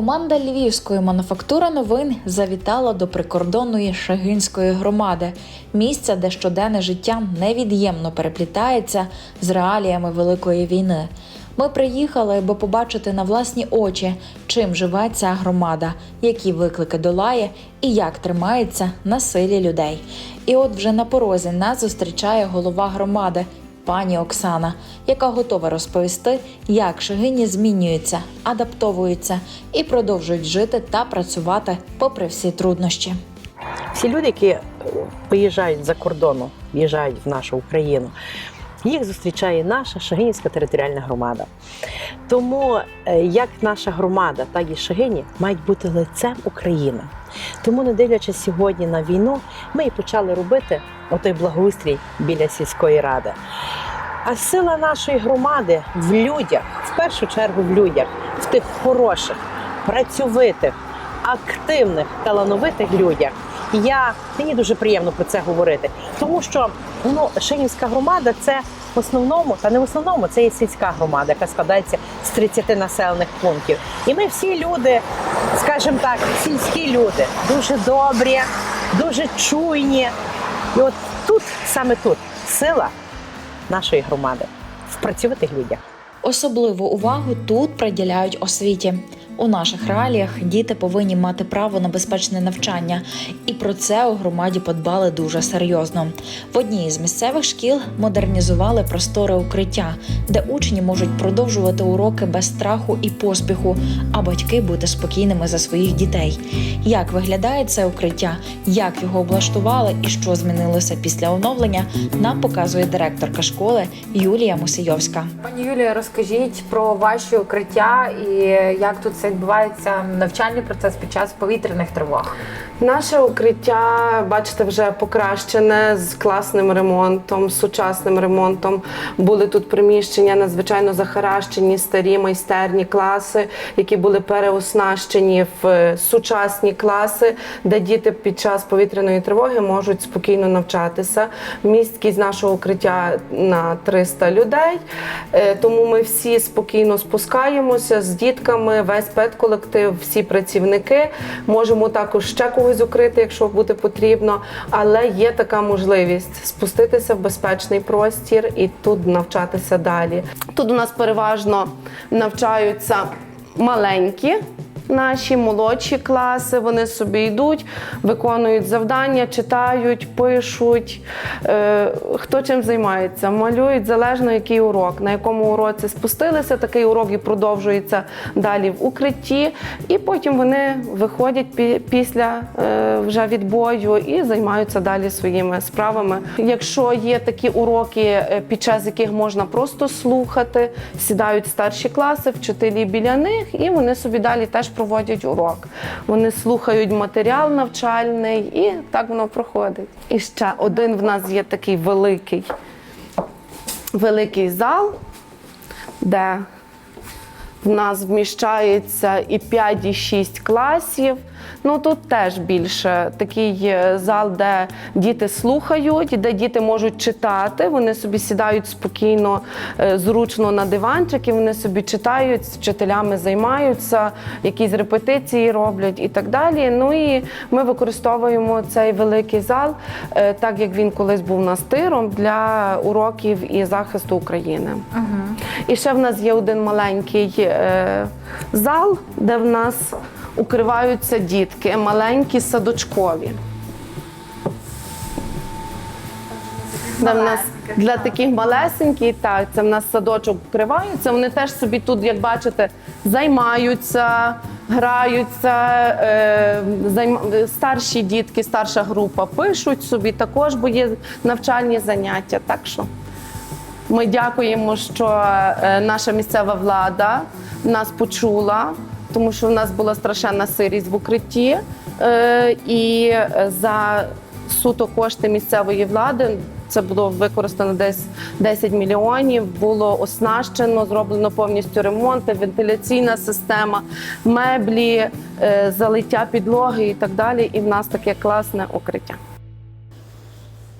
Команда львівської мануфактури новин завітала до прикордонної Шагинської громади, місця, де щоденне життя невід'ємно переплітається з реаліями великої війни. Ми приїхали, аби побачити на власні очі, чим живе ця громада, які виклики долає і як тримається на силі людей. І от вже на порозі нас зустрічає голова громади пані Оксана, яка готова розповісти, як шагині змінюються, адаптовуються і продовжують жити та працювати попри всі труднощі. Всі люди, які е, виїжджають за кордону, в'їжджають в нашу Україну, їх зустрічає наша Шагинівська територіальна громада. Тому е, як наша громада, так і Шагині мають бути лицем України. Тому, не дивлячись сьогодні на війну, ми і почали робити отой благоустрій біля сільської ради. А сила нашої громади в людях, в першу чергу в людях, в тих хороших, працьовитих, активних, талановитих людях. Я мені дуже приємно про це говорити, тому що ну Шинівська громада це в основному, та не в основному, це є сільська громада, яка складається з 30 населених пунктів. І ми всі люди, скажімо так, сільські люди, дуже добрі, дуже чуйні. І от тут, саме тут, сила нашої громади в працьовитих людях. Особливу увагу тут приділяють освіті. У наших реаліях діти повинні мати право на безпечне навчання, і про це у громаді подбали дуже серйозно. В одній із місцевих шкіл модернізували простори укриття, де учні можуть продовжувати уроки без страху і поспіху, а батьки бути спокійними за своїх дітей. Як виглядає це укриття, як його облаштували і що змінилося після оновлення, нам показує директорка школи Юлія Мусийовська. Пані Юлія, розкажіть про ваші укриття і як тут це відбувається навчальний процес під час повітряних тривог. Наше укриття, бачите, вже покращене з класним ремонтом, з сучасним ремонтом. Були тут приміщення надзвичайно захаращені, старі майстерні класи, які були переоснащені в сучасні класи, де діти під час повітряної тривоги можуть спокійно навчатися. Місткість нашого укриття на 300 людей. Е, Тому ми всі спокійно спускаємося з дітками, весь педколектив, всі працівники. Можемо також ще когось укрити, якщо буде потрібно. Але є така можливість спуститися в безпечний простір і тут навчатися далі. Тут у нас переважно навчаються маленькі. Наші молодші класи вони собі йдуть, виконують завдання, читають, пишуть. Е, хто чим займається, малюють залежно який урок, на якому уроці спустилися. Такий урок і продовжується далі в укритті, і потім вони виходять після е, вже відбою і займаються далі своїми справами. Якщо є такі уроки, е, під час яких можна просто слухати, сідають старші класи, вчителі біля них, і вони собі далі теж проводять урок. Вони слухають матеріал навчальний, і так воно проходить. І ще один в нас є такий великий, великий зал, де в нас вміщається і 5, і 6 класів. Ну тут теж більше такий е, зал, де діти слухають, де діти можуть читати. Вони собі сідають спокійно, е, зручно на диванчики, вони собі читають, з вчителями займаються, якісь репетиції роблять і так далі. Ну і ми використовуємо цей великий зал, е, так як він колись був настиром для уроків і захисту України. І ще в нас є один маленький зал, де в нас укриваються дітки, маленькі садочкові. Де в нас для таких малесеньких, так, це в нас садочок вкривається. Вони теж собі тут, як бачите, займаються, граються. Е, займ... Старші дітки, старша група пишуть собі також, бо є навчальні заняття. Так що ми дякуємо, що е, наша місцева влада нас почула, тому що в нас була страшенна сирість в укритті. Е, І за суто кошти місцевої влади. Це було використано десь 10 мільйонів. Було оснащено, зроблено повністю ремонт, вентиляційна система, меблі, е, залиття підлоги і так далі. І в нас таке класне укриття.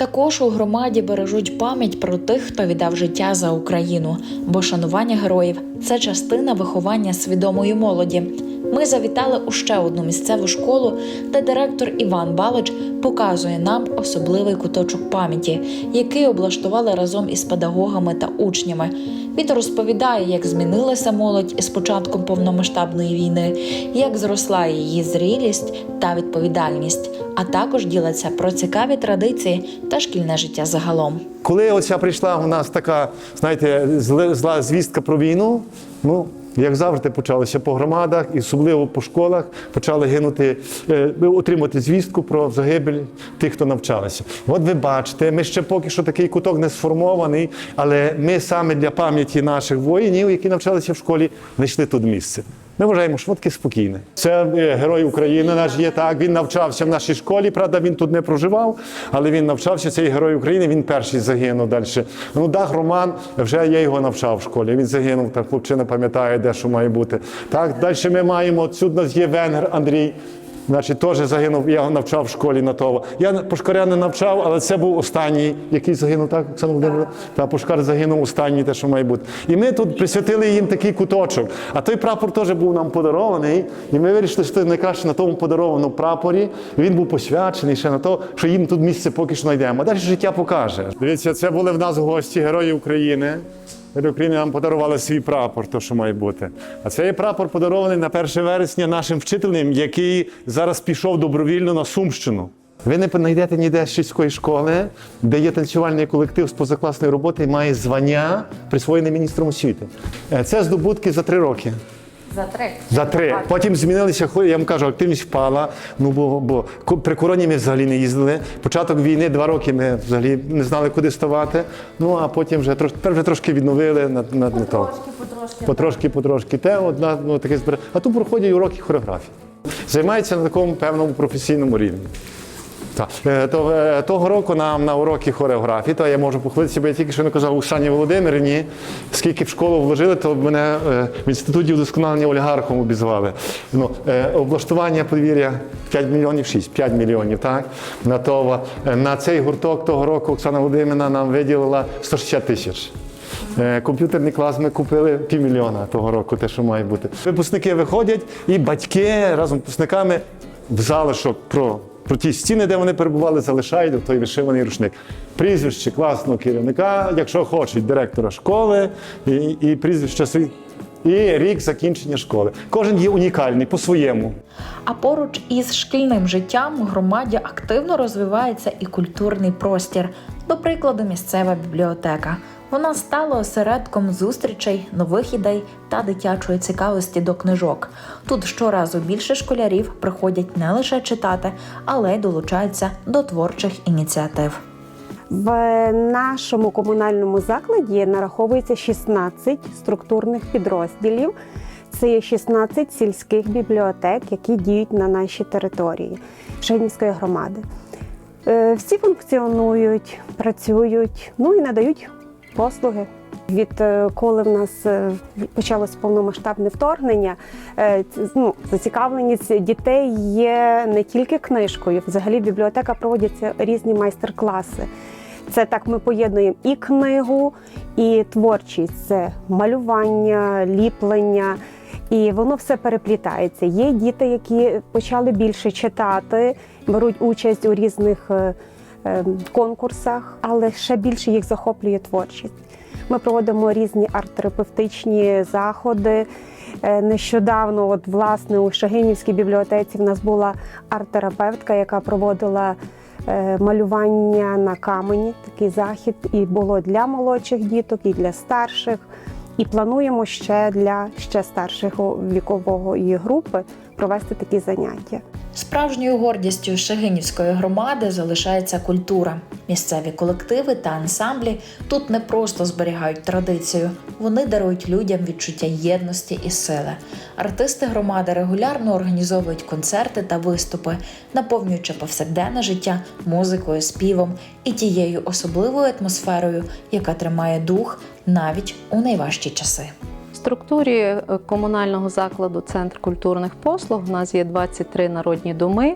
Також у громаді бережуть пам'ять про тих, хто віддав життя за Україну, бо шанування героїв це частина виховання свідомої молоді. Ми завітали у ще одну місцеву школу, де директор Іван Балич показує нам особливий куточок пам'яті, який облаштували разом із педагогами та учнями. Він розповідає, як змінилася молодь із початком повномасштабної війни, як зросла її зрілість та відповідальність, а також ділиться про цікаві традиції та шкільне життя загалом. Коли оця прийшла у нас така, знаєте, зла звістка про війну, ну. Як завжди почалося по громадах, і особливо по школах почали гинути, е, отримати звістку про загибель тих, хто навчалися. От ви бачите, ми ще поки що такий куток не сформований, але ми саме для пам'яті наших воїнів, які навчалися в школі, знайшли тут місце. Ми вважаємо, швидке спокійне. Це е, герой України наш є так. Він навчався в нашій школі. Правда, він тут не проживав, але він навчався. Цей герой України. Він перший загинув далі. Ну, Дах Роман, вже я його навчав в школі. Він загинув. Так хлопчина пам'ятає, де що має бути. Так, далі ми маємо. У нас є венгер Андрій. Значить, теж загинув, я його навчав в школі на того. Я Пушкаря не навчав, але це був останній, який загинув, так, Оксана Володимирівна? Та Пушкар загинув останній, те, що має бути. І ми тут присвятили їм такий куточок. А той прапор теж був нам подарований. І ми вирішили, що найкраще на тому подарованому прапорі. Він був посвячений ще на то, що їм тут місце поки що знайдемо. А далі життя покаже. Дивіться, це були в нас гості, герої України. Герої України нам подарували свій прапор, то що має бути. А цей прапор подарований на 1 вересня нашим вчителем, який зараз пішов добровільно на Сумщину. Ви не знайдете ніде з сільської школи, де є танцювальний колектив з позакласної роботи і має звання, присвоєне міністром освіти. Е, Це здобутки за три роки. За три. За три. Потім змінилися я вам кажу, активність впала. Ну бо, бо при короні ми взагалі не їздили. Початок війни два роки ми взагалі не знали, куди ставати. Ну а потім вже трош, тепер вже трошки відновили на, на, на то. потрошки. Потрошки, потрошки. Те, одна, ну, таке збере. А тут проходять уроки хореографії. Займається на такому певному професійному рівні. Так. Е, То, е, того року нам на уроки хореографії, то я можу похвалитися, бо я тільки що не казав Оксані Володимирівні, скільки в школу вложили, то мене е, в інституті вдосконалення олігархом обізвали. Ну, облаштування подвір'я 5 мільйонів 6, 5 мільйонів, так? На, е, на цей гурток того року Оксана Володимирівна нам виділила 160 тисяч. Комп'ютерний клас ми купили півмільйона того року, те, що має бути. Випускники виходять, і батьки разом з випускниками в залишок про, про ті стіни, де вони перебували, залишають той вишиваний рушник. Прізвище класного керівника, якщо хочуть, директора школи і, і прізвище. І рік закінчення школи. Кожен є унікальний по-своєму. А поруч із шкільним життям у громаді активно розвивається і культурний простір. До прикладу, місцева бібліотека. Вона стала осередком зустрічей, нових ідей та дитячої цікавості до книжок. Тут щоразу більше школярів приходять не лише читати, але й долучаються до творчих ініціатив. В нашому комунальному закладі нараховується 16 структурних підрозділів. Це є 16 сільських бібліотек, які діють на нашій території Шенівської громади. Е, Всі функціонують, працюють, ну і надають послуги. Відколи в нас е, почалось повномасштабне вторгнення, е, ну, зацікавленість дітей є не тільки книжкою. Взагалі бібліотека проводяться різні майстер-класи. Це так ми поєднуємо і книгу, і творчість. Це малювання, ліплення. І воно все переплітається. Є діти, які почали більше читати, беруть участь у різних е, е, конкурсах, але ще більше їх захоплює творчість. Ми проводимо різні арт-терапевтичні заходи. Е, Нещодавно, от власне, у Шагинівській бібліотеці в нас була арт-терапевтка, яка проводила е, малювання на камені. Такий захід і було для молодших діток, і для старших. І плануємо ще для ще старшого вікової групи провести такі заняття. Справжньою гордістю Шегинівської громади залишається культура. Місцеві колективи та ансамблі тут не просто зберігають традицію, вони дарують людям відчуття єдності і сили. Артисти громади регулярно організовують концерти та виступи, наповнюючи повсякденне життя музикою, співом і тією особливою атмосферою, яка тримає дух навіть у найважчі часи. Структурі е, комунального закладу Центр культурних послуг у нас є 23 народні доми.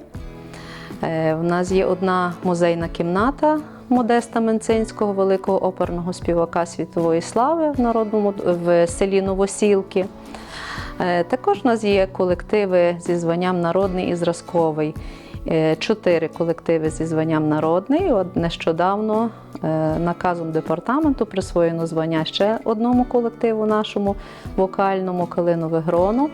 Е, В нас є одна музейна кімната, Модеста Менцинського, великого оперного співака світової слави в народному в селі Новосілки. Е, Також у нас є колективи зі званням народний і зразковий. Е, Чотири колективи зі званням народний. От нещодавно е, наказом департаменту присвоєно звання ще одному колективу нашому вокальному Калинове Гроно.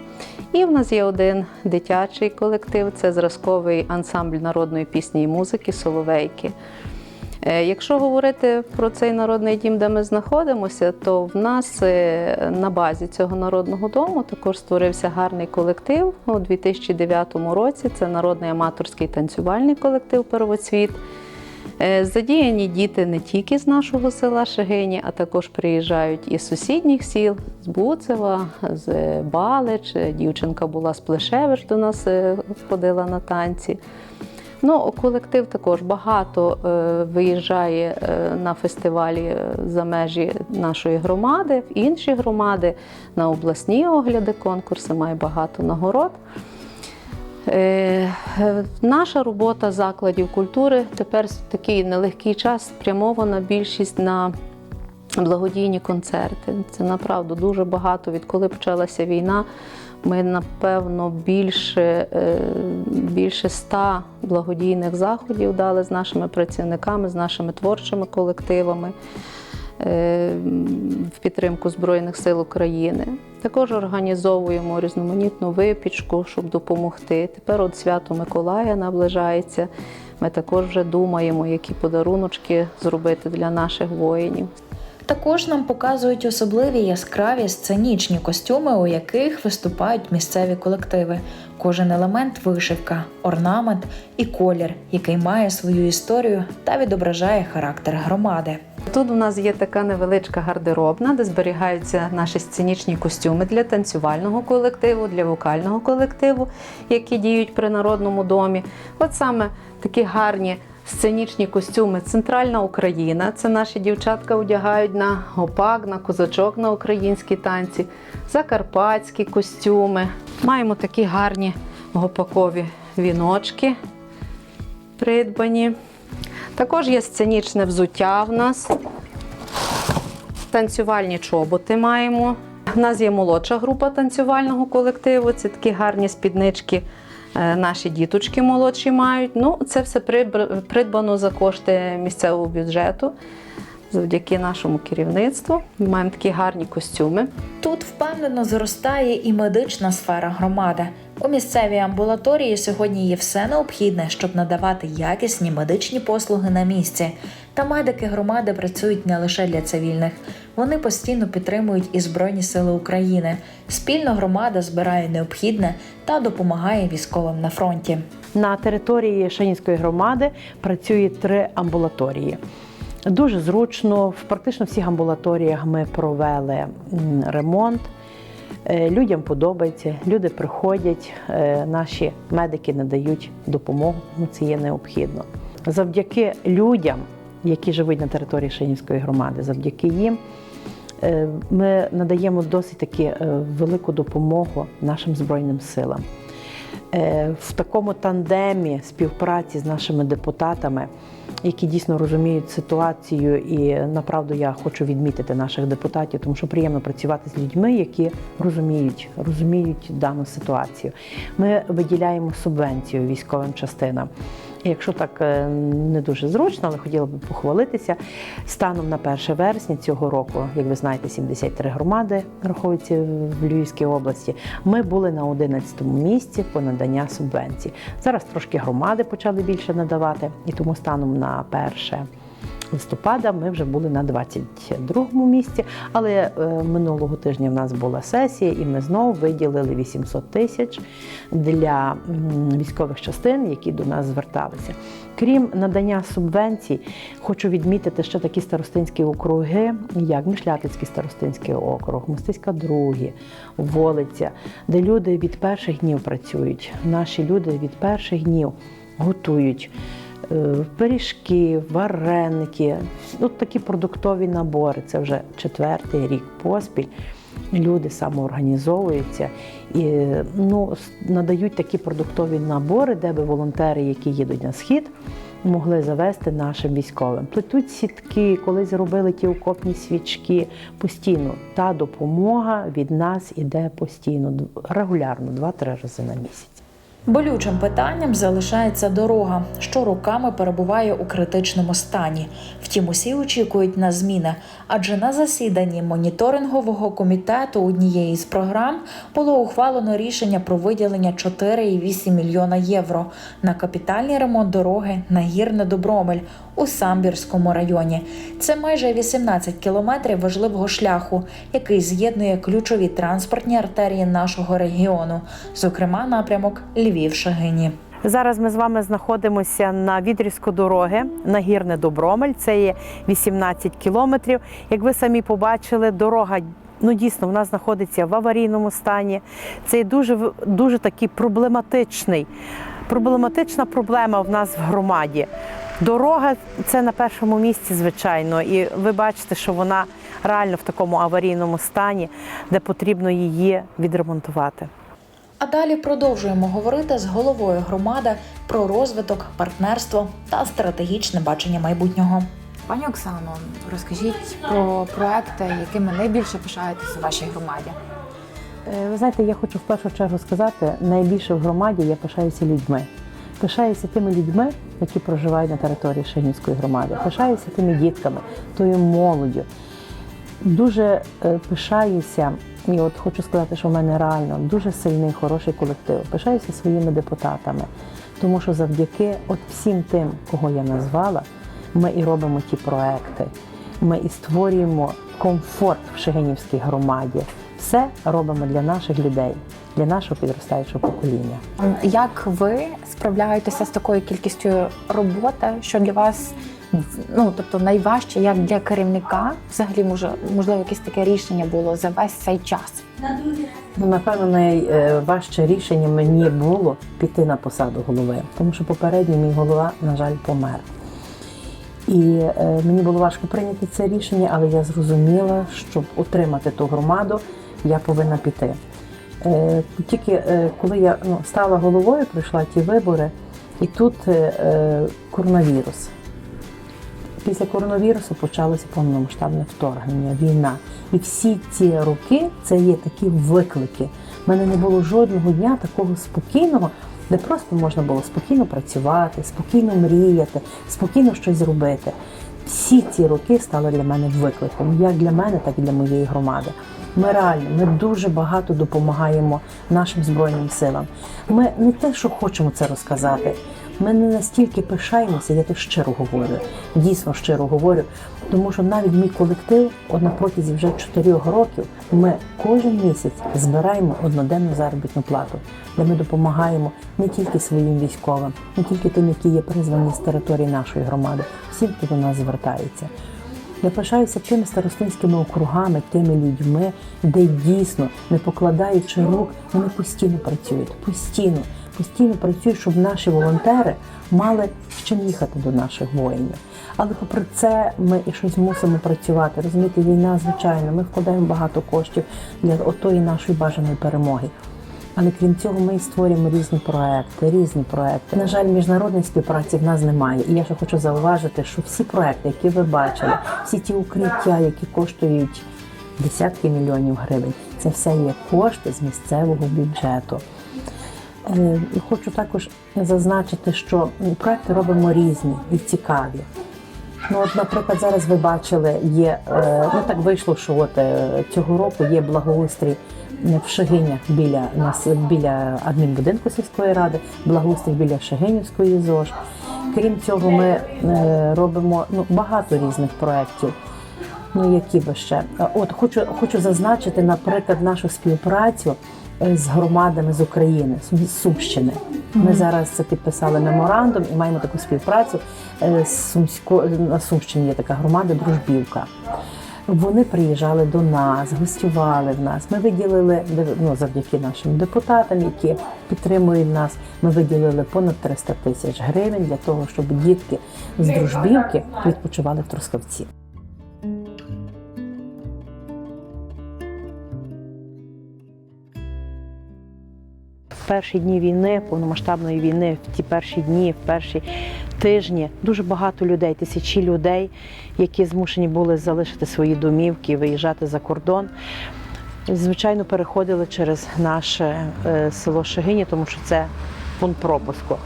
І в нас є один дитячий колектив це зразковий ансамбль народної пісні і музики Соловейки. Е, Якщо говорити про цей народний дім, де ми знаходимося, то в нас е, на базі цього народного дому також створився гарний колектив у 2009 році. Це народний аматорський танцювальний колектив Первоцвіт. Е, Задіяні діти не тільки з нашого села Шегині, а також приїжджають із сусідніх сіл, з Буцева, з Балич. Дівчинка була з Плешевич до нас ходила на танці. Ну, колектив також багато е, виїжджає е, на фестивалі е, за межі нашої громади, в інші громади, на обласні огляди, конкурси, має багато нагород. Наша робота закладів культури тепер в такий нелегкий час спрямована більшість на благодійні концерти. Це направду дуже багато. Відколи почалася війна, ми напевно більше, е, більше ста благодійних заходів дали з нашими працівниками, з нашими творчими колективами е, в підтримку Збройних сил України. Також організовуємо різноманітну випічку, щоб допомогти. Тепер от свято Миколая наближається. Ми також вже думаємо, які подаруночки зробити для наших воїнів. Також нам показують особливі яскраві сценічні костюми, у яких виступають місцеві колективи. Кожен елемент вишивка, орнамент і колір, який має свою історію та відображає характер громади. Тут у нас є така невеличка гардеробна, де зберігаються наші сценічні костюми для танцювального колективу, для вокального колективу, які діють при народному домі. От саме такі гарні сценічні костюми Центральна Україна. Це наші дівчатка одягають на гопак, на козачок на українські танці, закарпатські костюми. Маємо такі гарні гопакові віночки придбані. Також є сценічне взуття в нас. Танцювальні чоботи маємо. У нас є молодша група танцювального колективу. Це такі гарні спіднички. Е, Наші діточки молодші мають. Ну, це все придбано за кошти місцевого бюджету завдяки нашому керівництву. Ми маємо такі гарні костюми. Тут впевнено зростає і медична сфера громади. У місцевій амбулаторії сьогодні є все необхідне, щоб надавати якісні медичні послуги на місці. Та медики громади працюють не лише для цивільних. Вони постійно підтримують і Збройні Сили України. Спільно громада збирає необхідне та допомагає військовим на фронті. На території Шанінської громади працює три амбулаторії. Дуже зручно, в практично всіх амбулаторіях ми провели ремонт. Е, Людям подобається, люди приходять, е, наші медики надають допомогу, ну це є необхідно. Завдяки людям, які живуть на території Шанівської громади, завдяки їм е, ми надаємо досить таки е, велику допомогу нашим Збройним силам. Е, В такому тандемі співпраці з нашими депутатами, які дійсно розуміють ситуацію, і направду я хочу відмітити наших депутатів, тому що приємно працювати з людьми, які розуміють, розуміють дану ситуацію. Ми виділяємо субвенцію військовим частинам. Якщо так е, не дуже зручно, але хотіла би похвалитися, станом на 1 вересня цього року, як ви знаєте, 73 громади рахуються в Львівській області. Ми були на 11-му місці по надання субвенцій. Зараз трошки громади почали більше надавати, і тому станом на 1 листопада ми вже були на 22-му місці. Але е, минулого тижня в нас була сесія, і ми знову виділили 800 тисяч для військових частин, які до нас зверталися. Крім надання субвенцій, хочу відмітити ще такі старостинські округи, як Мішлятицький старостинський округ, Мостиська Другі, Волиця, де люди від перших днів працюють. Наші люди від перших днів готують пиріжки, вареники, от такі продуктові набори. Це вже четвертий рік поспіль. Люди самоорганізовуються і ну, надають такі продуктові набори, де би волонтери, які їдуть на схід, могли завести нашим військовим. Плетуть сітки, колись робили ті окопні свічки. Постійно та допомога від нас іде постійно, регулярно, два-три рази на місяць. Болючим питанням залишається дорога, що роками перебуває у критичному стані. Втім, усі очікують на зміни, адже на засіданні моніторингового комітету однієї з програм було ухвалено рішення про виділення 4,8 мільйона євро на капітальний ремонт дороги на гірне Добромель у Самбірському районі. Це майже 18 кілометрів важливого шляху, який з'єднує ключові транспортні артерії нашого регіону, зокрема напрямок Львів-Шагині. Зараз ми з вами знаходимося на відрізку дороги на гірне Добромель. Це є 18 кілометрів. Як ви самі побачили, дорога. Ну, дійсно, вона знаходиться в аварійному стані. Це дуже дуже такий проблематичний, проблематична проблема в нас в громаді. Дорога це на першому місці, звичайно, і ви бачите, що вона реально в такому аварійному стані, де потрібно її відремонтувати. А далі продовжуємо говорити з головою громади про розвиток, партнерство та стратегічне бачення майбутнього. Пані Оксано, розкажіть про проекти, якими найбільше пишаєтеся у вашій громаді. Е, Ви знаєте, я хочу в першу чергу сказати, найбільше в громаді я пишаюся людьми. Пишаюся тими людьми, які проживають на території Шегінської громади. Пишаюся тими дітками, тою молоддю. Дуже е, пишаюся, і от хочу сказати, що в мене реально дуже сильний, хороший колектив. Пишаюся своїми депутатами, тому що завдяки от всім тим, кого я назвала, ми і робимо ті проекти. Ми і створюємо комфорт в Шегинівській громаді. Все робимо для наших людей, для нашого підростаючого покоління. Як ви справляєтеся з такою кількістю роботи, що для вас ну тобто найважче, як для керівника, взагалі може можливо якесь таке рішення було за весь цей час? Ну, напевно, найважче рішення мені було піти на посаду голови, тому що попередній мій голова, на жаль, помер. І е, мені було важко прийняти це рішення, але я зрозуміла, щоб утримати ту громаду, я повинна піти. Е, тільки е, коли я ну, стала головою, пройшла ті вибори, і тут е, е, коронавірус. Після коронавірусу почалося повномасштабне вторгнення, війна. І всі ці роки це є такі виклики. У мене не було жодного дня такого спокійного, де просто можна було спокійно працювати, спокійно мріяти, спокійно щось зробити. Всі ці роки стали для мене викликом, як для мене, так і для моєї громади. Ми реально, ми дуже багато допомагаємо нашим збройним силам. Ми не те, що хочемо це розказати. Ми не настільки пишаємося, я то щиро говорю, дійсно щиро говорю, тому що навіть мій колектив, на протязі вже чотирьох років, ми кожен місяць збираємо одноденну заробітну плату, де ми допомагаємо не тільки своїм військовим, не тільки тим, які є призвані з території нашої громади, всім, хто до нас звертається. Я пишаюся тими старостинськими округами, тими людьми, де дійсно, не покладаючи рук, вони постійно працюють, постійно, постійно працюють, щоб наші волонтери мали з чим їхати до наших воїнів. Але попри це ми і щось мусимо працювати. Розумієте, війна, звичайно, ми вкладаємо багато коштів для отої нашої бажаної перемоги. Але крім цього, ми створюємо різні проекти, різні проекти. На жаль, міжнародної співпраці в нас немає. І я ще хочу зауважити, що всі проекти, які ви бачили, всі ті укриття, які коштують десятки мільйонів гривень, це все є кошти з місцевого бюджету. Е, Хочу також зазначити, що проекти робимо різні і цікаві. Ну, от, наприклад, зараз ви бачили, є е, ну так вийшло, що от е, цього року є благоустрій в Шегинях біля нас біля адмінбудинку сільської ради, благоустрій біля Шегинівської ЗОЖ. Крім цього, ми робимо ну, багато різних проєктів. Ну, які би ще? От хочу, хочу зазначити, наприклад, нашу співпрацю з громадами з України, з Сумщини. Ми зараз це підписали меморандум і маємо таку співпрацю е, з Сумсько... на Сумщині є така громада Дружбівка. Вони приїжджали до нас, гостювали в нас. Ми виділили ну, завдяки нашим депутатам, які підтримують нас. Ми виділили понад 300 тисяч гривень для того, щоб дітки з дружбівки відпочивали в Трускавці. Перші дні війни, повномасштабної війни, в ті перші дні, в перші тижні, дуже багато людей, тисячі людей, які змушені були залишити свої домівки, виїжджати за кордон. Звичайно, переходили через наше е, село Шегині, тому що це пункт пропуску.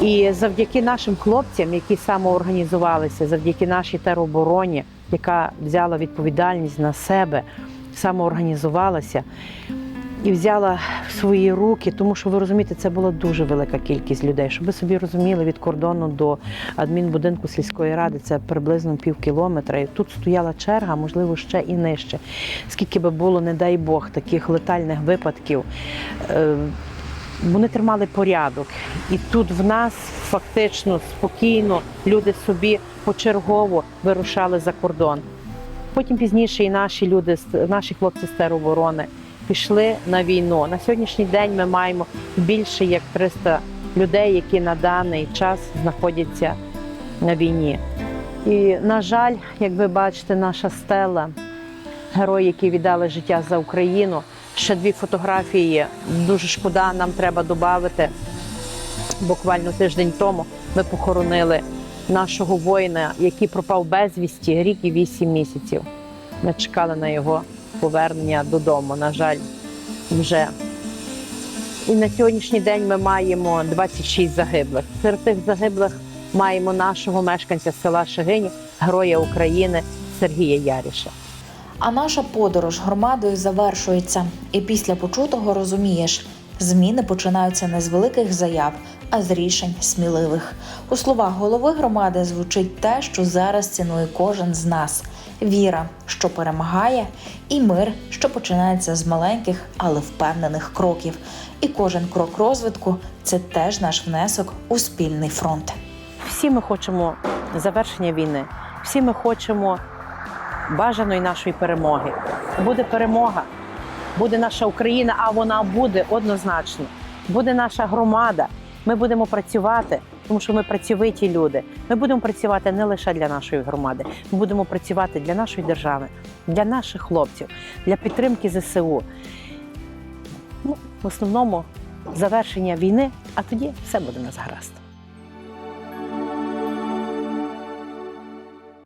І завдяки нашим хлопцям, які самоорганізувалися, завдяки нашій теробороні, яка взяла відповідальність на себе, самоорганізувалася і взяла в свої руки, тому що ви розумієте, це була дуже велика кількість людей. Щоб ви собі розуміли, від кордону до адмінбудинку сільської ради це приблизно пів кілометра. І тут стояла черга, можливо, ще і нижче. Скільки би було, не дай Бог, таких летальних випадків. Е, вони тримали порядок. І тут в нас фактично спокійно люди собі почергово вирушали за кордон. Потім пізніше і наші люди, наші хлопці з тероборони пішли на війну. На сьогоднішній день ми маємо більше як 300 людей, які на даний час знаходяться на війні. І, на жаль, як ви бачите, наша стела, герої, які віддали життя за Україну. Ще дві фотографії. Дуже шкода, нам треба додати. Буквально тиждень тому ми похоронили нашого воїна, який пропав безвісті рік і вісім місяців. Ми чекали на його повернення додому. На жаль, вже. І на сьогоднішній день ми маємо 26 загиблих. Серед тих загиблих маємо нашого мешканця села Шегині, героя України Сергія Яріша. А наша подорож громадою завершується, і після почутого розумієш, зміни починаються не з великих заяв, а з рішень сміливих. У словах голови громади звучить те, що зараз цінує кожен з нас: віра, що перемагає, і мир, що починається з маленьких, але впевнених кроків. І кожен крок розвитку це теж наш внесок у спільний фронт. Всі ми хочемо завершення війни, всі ми хочемо бажаної нашої перемоги. Буде перемога, буде наша Україна, а вона буде однозначно. Буде наша громада. Ми будемо працювати, тому що ми працьовиті люди. Ми будемо працювати не лише для нашої громади, ми будемо працювати для нашої держави, для наших хлопців, для підтримки ЗСУ. Ну, в основному завершення війни, а тоді все буде нас гаразд.